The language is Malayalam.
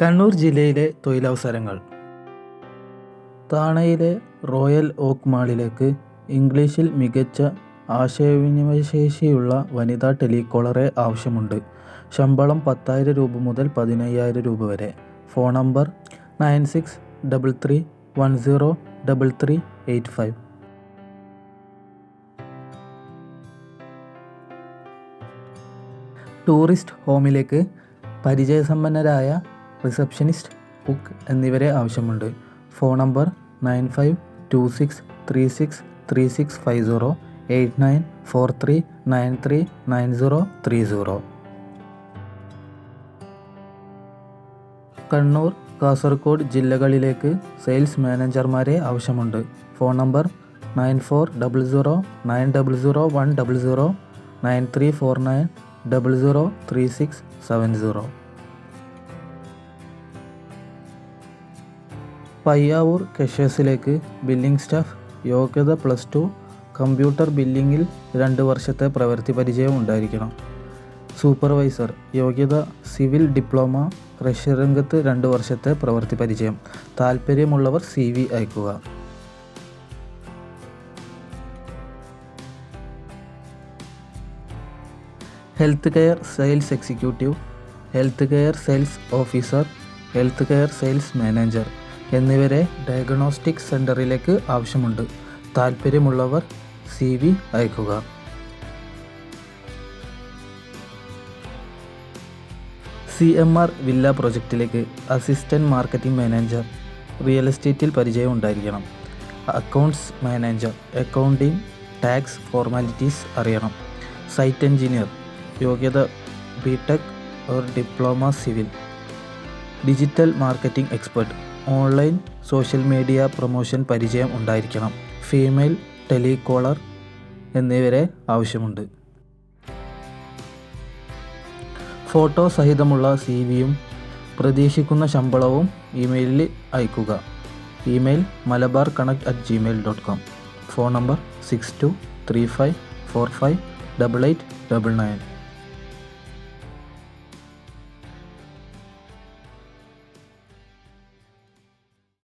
കണ്ണൂർ ജില്ലയിലെ തൊഴിലവസരങ്ങൾ. താണയിലെ റോയൽ ഓക്ക് മാളിലേക്ക് ഇംഗ്ലീഷിൽ മികച്ച ആശയവിനിമയശേഷിയുള്ള വനിതാ ടെലികോളറെ ആവശ്യമുണ്ട്. ശമ്പളം പത്തായിരം രൂപ മുതൽ പതിനയ്യായിരം രൂപ വരെ. Phone number nine six double three one zero double three eight five. Tourist ഹോമിലേക്ക് പരിചയസമ്പന്നരായ റിസപ്ഷനിസ്റ്റ് കുക്ക് എന്നിവരെ ആവശ്യമുണ്ട്. Phone number nine five two six three six three six five zero eight nine four three nine three nine zero three zero Kannur Kasaragod ജില്ലകളിലേക്ക് സെയിൽസ് മാനേജർമാരെ ആവശ്യമുണ്ട്. Phone number nine four double zero nine double zero one double zero nine three four nine double zero three six seven zero Payyavoor കെഷേഴ്സിലേക്ക് billing staff യോഗ്യത പ്ലസ് ടു കമ്പ്യൂട്ടർ ബില്ലിംഗിൽ രണ്ട് വർഷത്തെ പ്രവൃത്തി പരിചയം ഉണ്ടായിരിക്കണം. സൂപ്പർവൈസർ യോഗ്യത സിവിൽ ഡിപ്ലോമ കൃഷിരംഗത്ത് രണ്ട് വർഷത്തെ പ്രവൃത്തി പരിചയം. താൽപ്പര്യമുള്ളവർ സി വി അയക്കുക. Health care sales executive health care sales officer health care sales manager എന്നിവരെ ഡയഗ്നോസ്റ്റിക് സെന്ററിലേക്ക് ആവശ്യമുണ്ട്. താൽപ്പര്യമുള്ളവർ സി വി അയക്കുക. സി എം ആർ വില്ല പ്രൊജക്റ്റിലേക്ക് അസിസ്റ്റന്റ് മാർക്കറ്റിംഗ് മാനേജർ റിയൽ എസ്റ്റേറ്റിൽ പരിചയം ഉണ്ടായിരിക്കണം. Accounts manager accounting tax formalities അറിയണം. സൈറ്റ് എഞ്ചിനീയർ യോഗ്യത BTech or diploma civil. Digital marketing expert. Online social media promotion പരിചയം ഉണ്ടായിരിക്കണം. ഫീമെയിൽ ടെലികോളർ എന്നിവരെ ആവശ്യമുണ്ട്. ഫോട്ടോ സഹിതമുള്ള സി വിയും പ്രതീക്ഷിക്കുന്ന ശമ്പളവും ഇമെയിലിൽ അയക്കുക email Malabar connect at Gmail dot com phone number six two three five four five double eight double nine